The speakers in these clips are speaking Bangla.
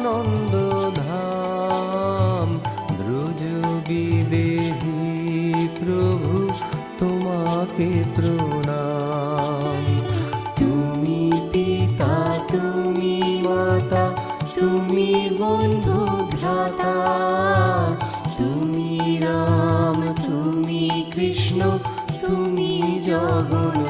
আনন্দ ধাম দ্রুজ বিদেহী প্রভু, তোমাকে প্রণাম। তুমি পিতা, তুমি মাতা, তুমি বন্ধু ভ্রাতা। তুমি রাম, তুমি কৃষ্ণ, তুমি জগন্নাথ।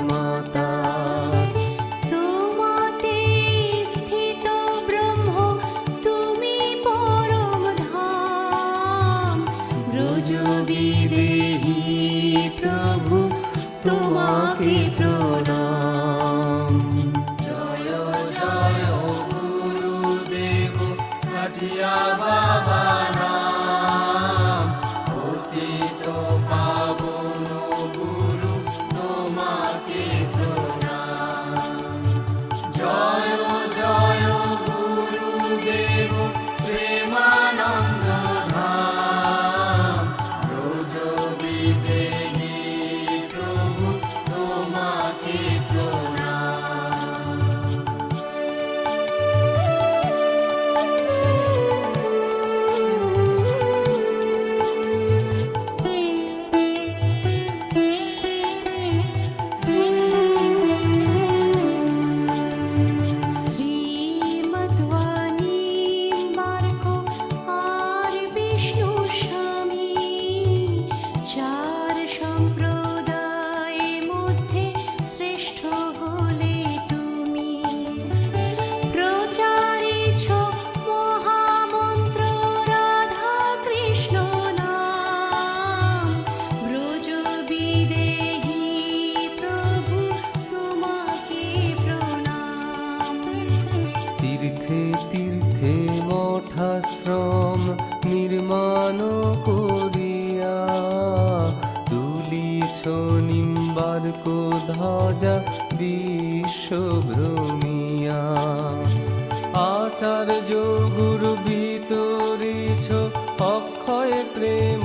খড়কো ধ্বজা বিশ্বভ্রমিয়া আচার্য গুরু ভিতরিছ অক্ষয় প্রেম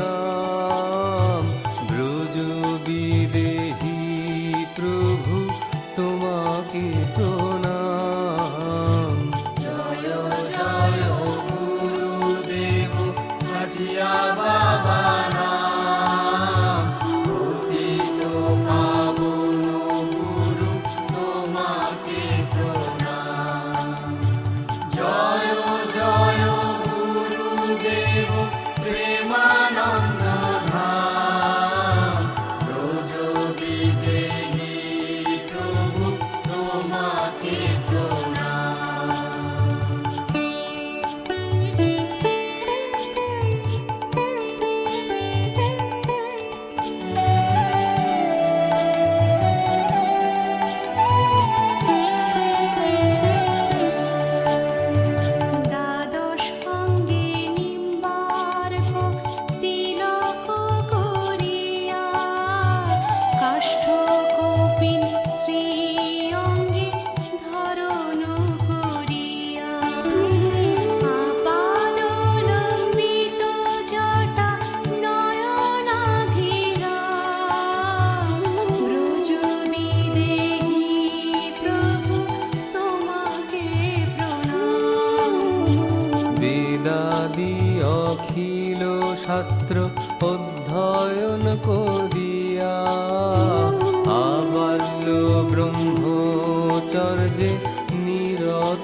নাম ব্রজ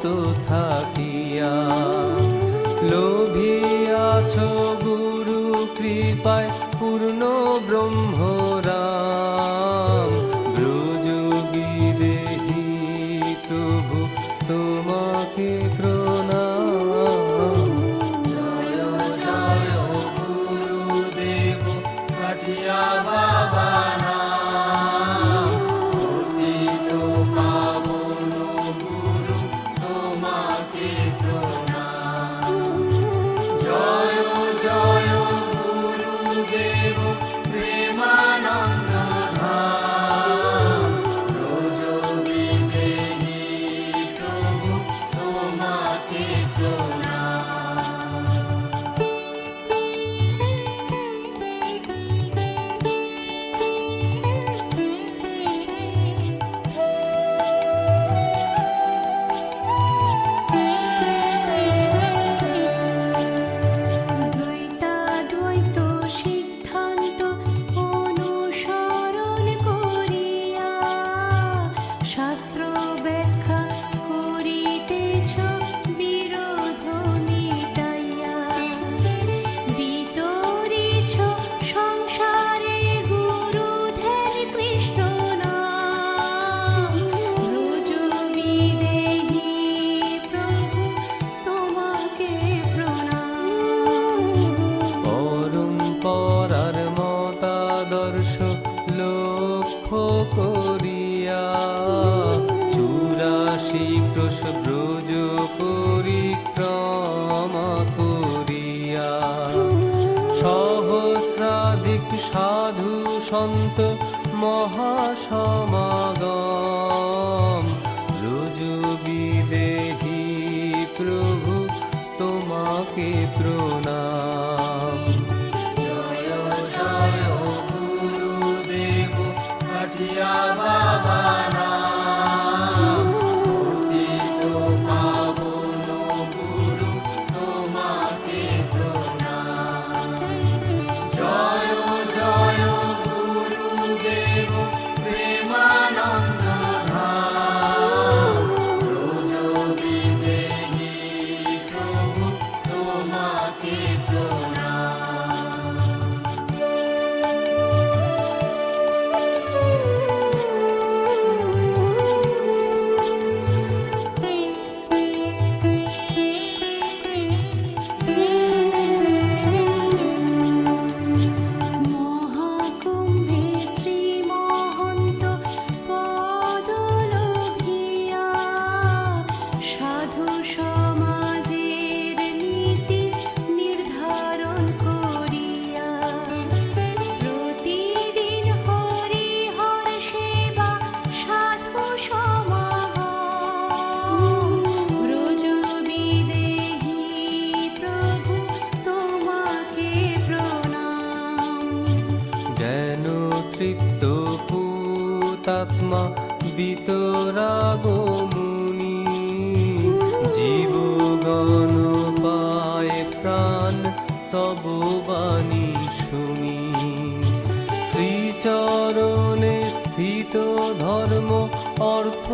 todos. করিয়া চুরাশি প্রসব্রজ পরিক্রমা করিয়া সহস্রাধিক সাধু সন্ত মহাসমাগম মাকে চিতরাগমুনি জীবগণ পায় প্রাণ তব বাণী শুনি। শ্রীচরণে স্থিত ধর্ম অর্থ